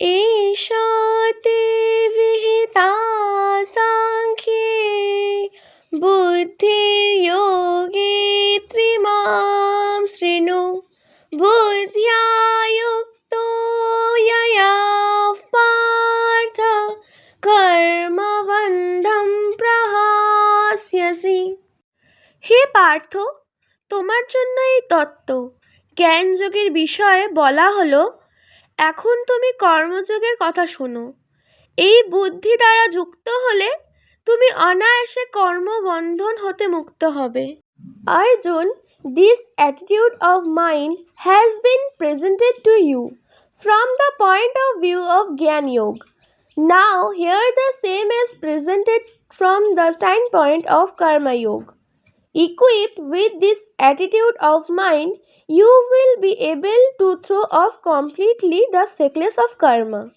एषा ते विहिता साङ्ख्ये बुद्धिर्योगे त्विमां शृणु बुद्ध्या युक्तो यया पार्थ কর্মবন্ধম প্রহাস্যসি হে পার্থ তোমার জন্য এই তত্ত্ব জ্ঞানযোগের বিষয়ে বলা হলো এখন তুমি কর্মযোগের কথা শোনো। এই বুদ্ধি দ্বারা যুক্ত হলে তুমি অনায়াসে কর্মবন্ধন হতে মুক্ত হবে। Arjun this attitude of mind has been presented to you from the point of view of jnana yoga Now, here the same is presented from the standpoint of Karma Yoga. Equipped with this attitude of mind, you will be able to throw off completely the shackles of karma.